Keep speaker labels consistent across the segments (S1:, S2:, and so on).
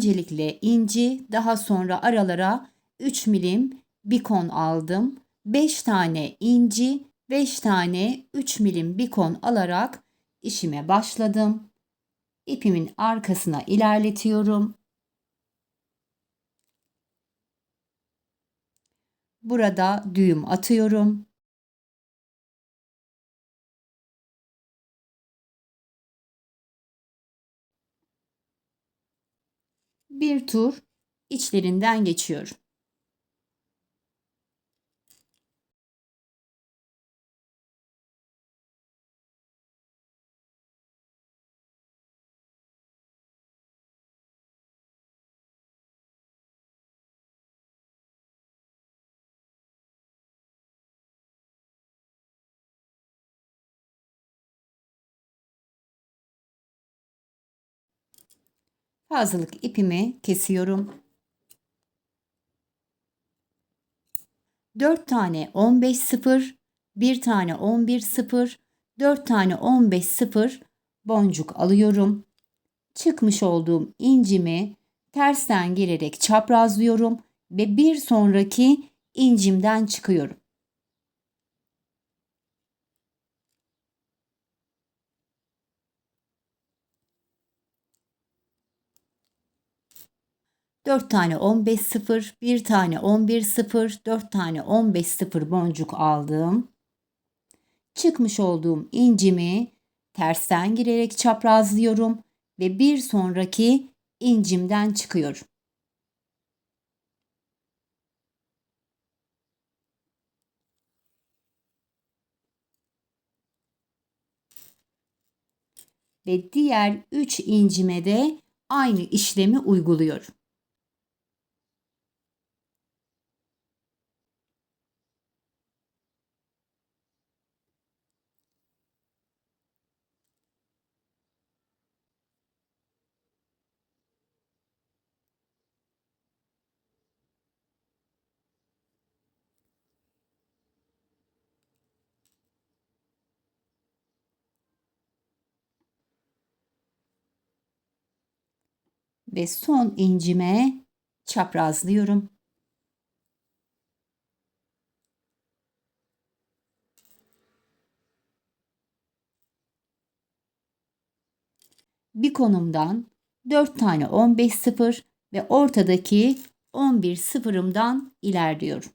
S1: öncelikle inci, daha sonra aralara 3 milim bikon aldım. 5 tane inci, 5 tane 3 milim bikon alarak işime başladım. İpimin arkasına ilerletiyorum. Burada düğüm atıyorum. Bir tur içlerinden geçiyorum. Fazlalık ipimi kesiyorum. 4 tane 15 sıfır, 1 tane 11 sıfır, 4 tane 15 sıfır boncuk alıyorum. Çıkmış olduğum incimi tersten girerek çaprazlıyorum ve bir sonraki incimden çıkıyorum. Dört tane 15 sıfır, bir tane 11 sıfır, dört tane 15 sıfır boncuk aldım. Çıkmış olduğum incimi tersten girerek çaprazlıyorum ve bir sonraki incimden çıkıyorum. Ve diğer 3 incime de aynı işlemi uyguluyorum. Ve son incime çaprazlıyorum. Bir konumdan 4 tane 15 sıfır ve ortadaki 11 sıfırımdan ilerliyorum.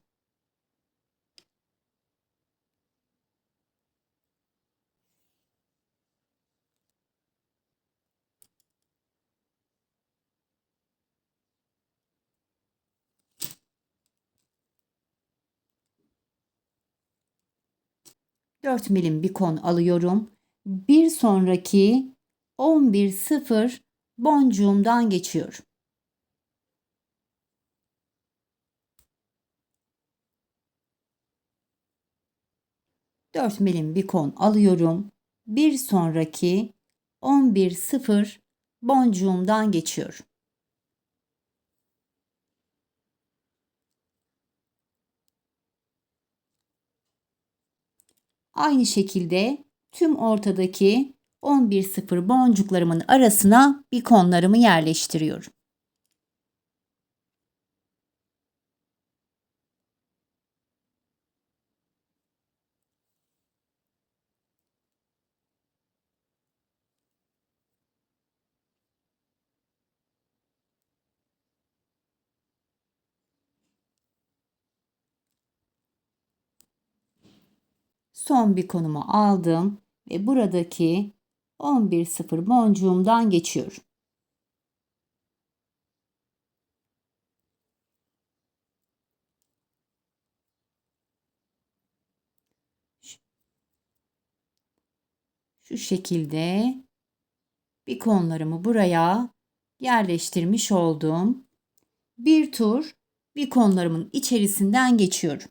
S1: 4 milim bir kon alıyorum. Bir sonraki 11 sıfır boncuğumdan geçiyorum. Dört milim bir kon alıyorum. Bir sonraki 11 sıfır boncuğumdan geçiyorum. Aynı şekilde tüm ortadaki 11 sıfır boncuklarımın arasına bikonlarımı yerleştiriyorum. Son bir konumu aldım ve buradaki 11 sıfır boncuğumdan geçiyorum. Şu şekilde bir konlarımı buraya yerleştirmiş oldum. Bir tur bir konlarımın içerisinden geçiyorum.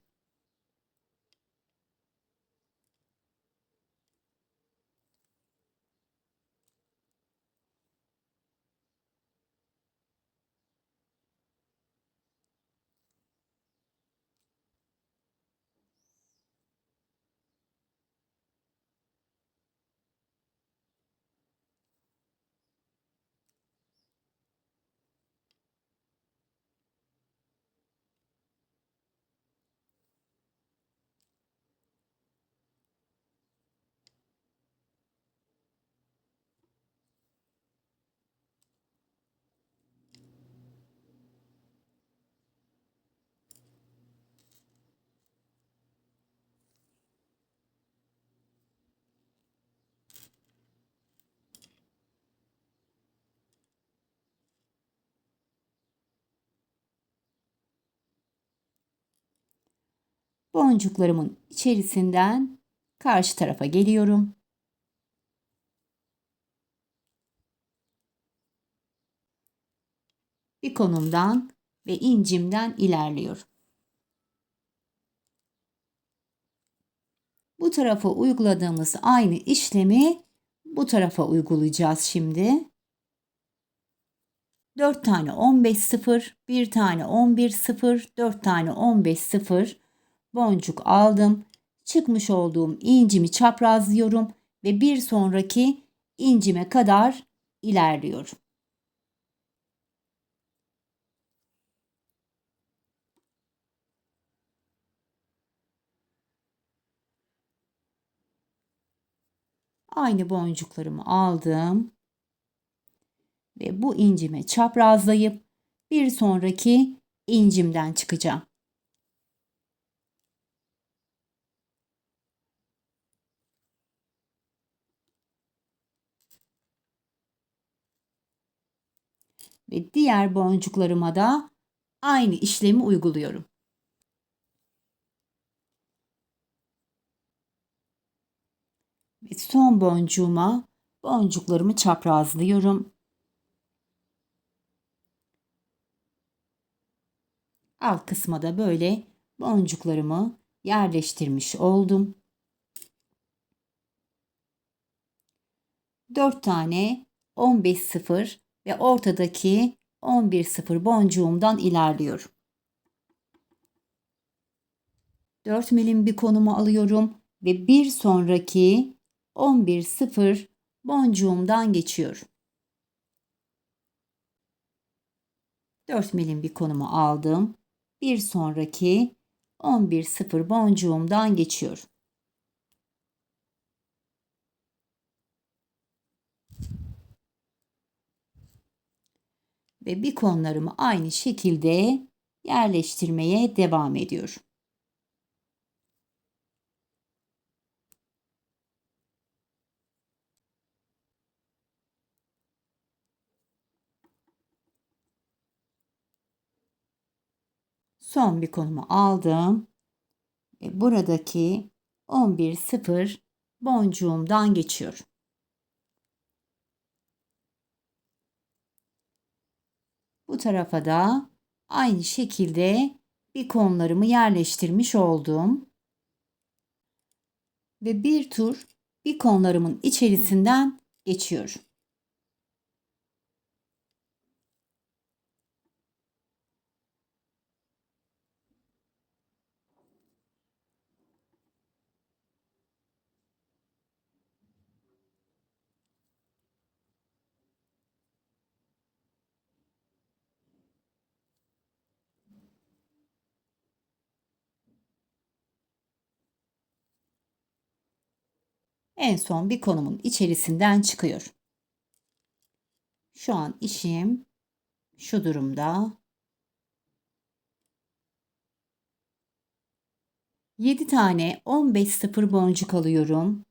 S1: Boncuklarımın içerisinden karşı tarafa geliyorum. Bir konumdan ve incimden ilerliyorum. Bu tarafa uyguladığımız aynı işlemi bu tarafa uygulayacağız şimdi. 4 tane 15 sıfır, 1 tane 11 sıfır, 4 tane 15 sıfır boncuk aldım. Çıkmış olduğum incimi çaprazlıyorum ve bir sonraki incime kadar ilerliyorum. Aynı boncuklarımı aldım ve bu incime çaprazlayıp bir sonraki incimden çıkacağım. Ve diğer boncuklarıma da aynı işlemi uyguluyorum. Ve son boncuğuma boncuklarımı çaprazlıyorum. Alt kısma da böyle boncuklarımı yerleştirmiş oldum. 4 tane 15 sıfır ve ortadaki 11 sıfır boncuğumdan ilerliyorum. 4 milim bir konumu alıyorum ve bir sonraki 11 sıfır boncuğumdan geçiyorum. 4 milim bir konumu aldım. Bir sonraki 11 sıfır boncuğumdan geçiyorum. Ve bir konlarımı aynı şekilde yerleştirmeye devam ediyorum. son bir konumu aldım. Ve buradaki 11 sıfır boncuğumdan geçiyorum. Bu tarafa da aynı şekilde bir konlarımı yerleştirmiş oldum. Ve bir tur bir konlarımın içerisinden geçiyorum. En son bir konumun içerisinden çıkıyor. Şu an işim şu durumda. 7 tane 15 sıfır boncuk alıyorum.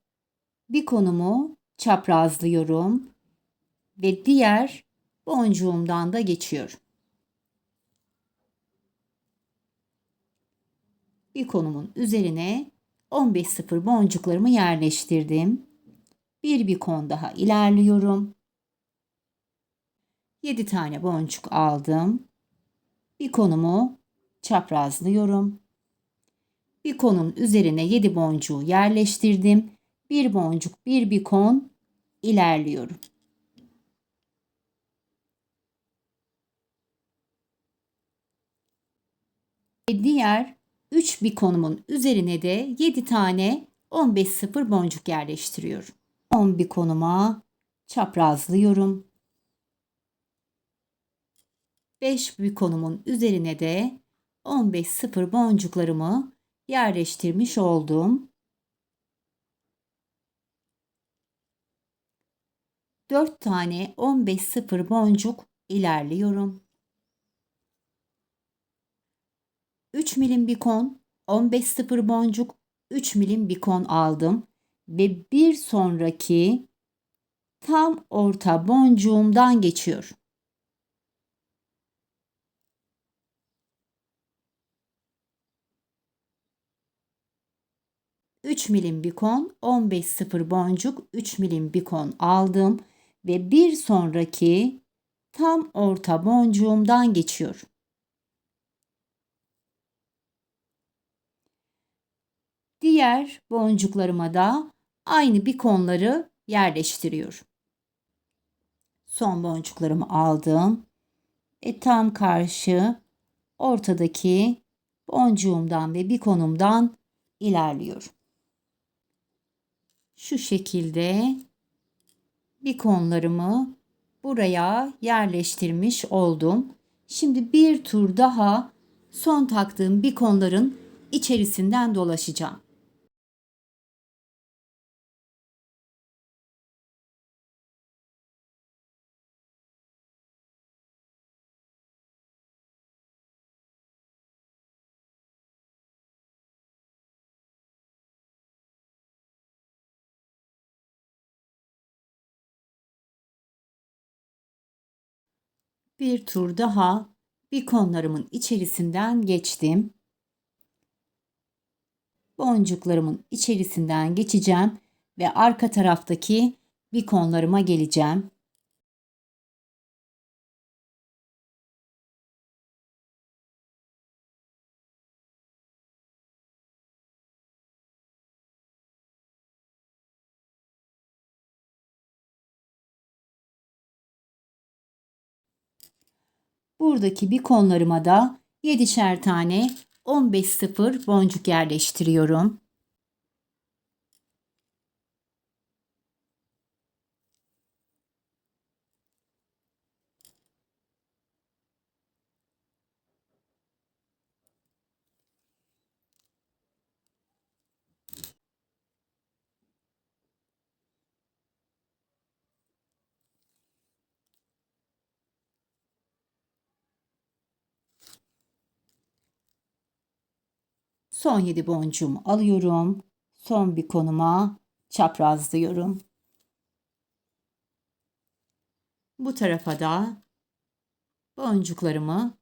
S1: Bir konumu çaprazlıyorum ve diğer boncuğumdan da geçiyorum. Bir konumun üzerine 15 sıfır boncuklarımı yerleştirdim. Bir bir kon daha ilerliyorum. 7 tane boncuk aldım. Bir konumu çaprazlıyorum. Bir konun üzerine 7 boncuğu yerleştirdim. Bir boncuk, bir bir kon ilerliyorum. Diğer 3 bir konumun üzerine de 7 tane 15 sıfır boncuk yerleştiriyorum. 10 bir konuma çaprazlıyorum. 5 bir konumun üzerine de 15 sıfır boncuklarımı yerleştirmiş oldum. 4 tane 15 sıfır boncuk ilerliyorum. 3 milim bir kon, 15 sıfır boncuk, 3 milim bir kon aldım ve bir sonraki tam orta boncuğumdan geçiyor. 3 milim bikon, 15 sıfır boncuk, 3 milim bikon aldım ve bir sonraki tam orta boncuğumdan geçiyorum. Diğer boncuklarıma da aynı bikonları yerleştiriyorum. Son boncuklarımı aldım. ve tam karşı ortadaki boncuğumdan ve bikonumdan ilerliyorum. Şu şekilde bikonlarımı buraya yerleştirmiş oldum. Şimdi bir tur daha son taktığım bikonların içerisinden dolaşacağım. Bir tur daha bikonlarımın içerisinden geçtim. Boncuklarımın içerisinden geçeceğim ve arka taraftaki bikonlarıma geleceğim. Buradaki bikonlarıma da 7'şer tane 15 sıfır boncuk yerleştiriyorum. Son 7 boncuğumu alıyorum. Son bir konuma çaprazlıyorum. Bu tarafa da boncuklarımı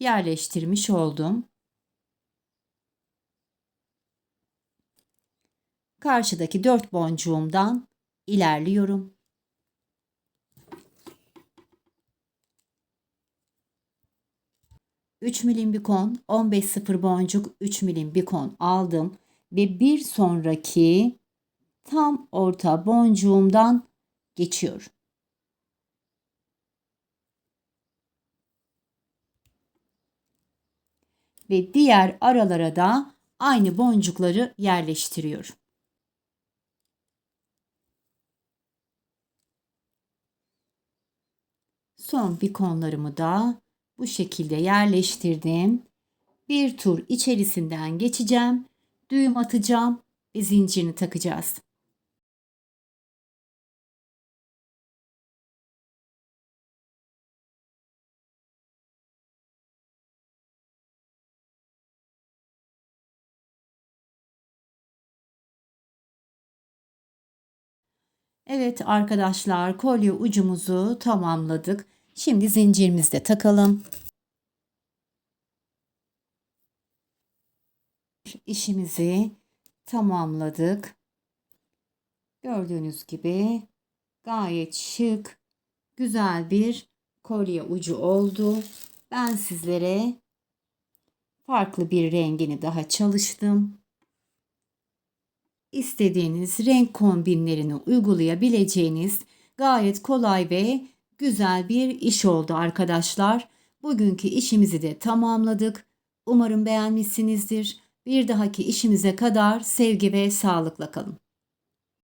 S1: yerleştirmiş oldum. Karşıdaki 4 boncuğumdan ilerliyorum. 3 milim bikon, 15 sıfır boncuk 3 milim bikon aldım ve bir sonraki tam orta boncuğumdan geçiyorum. Ve diğer aralara da aynı boncukları yerleştiriyorum. Son bikonlarımı da bu şekilde yerleştirdim. Bir tur içerisinden geçeceğim. Düğüm atacağım ve zincirini takacağız. Evet arkadaşlar kolye ucumuzu tamamladık. Şimdi zincirimizi de takalım. İşimizi tamamladık. Gördüğünüz gibi gayet şık, güzel bir kolye ucu oldu. Ben sizlere farklı bir rengini daha çalıştım. İstediğiniz renk kombinlerini uygulayabileceğiniz gayet kolay ve güzel bir iş oldu arkadaşlar. Bugünkü işimizi de tamamladık. Umarım beğenmişsinizdir. Bir dahaki işimize kadar sevgi ve sağlıkla kalın.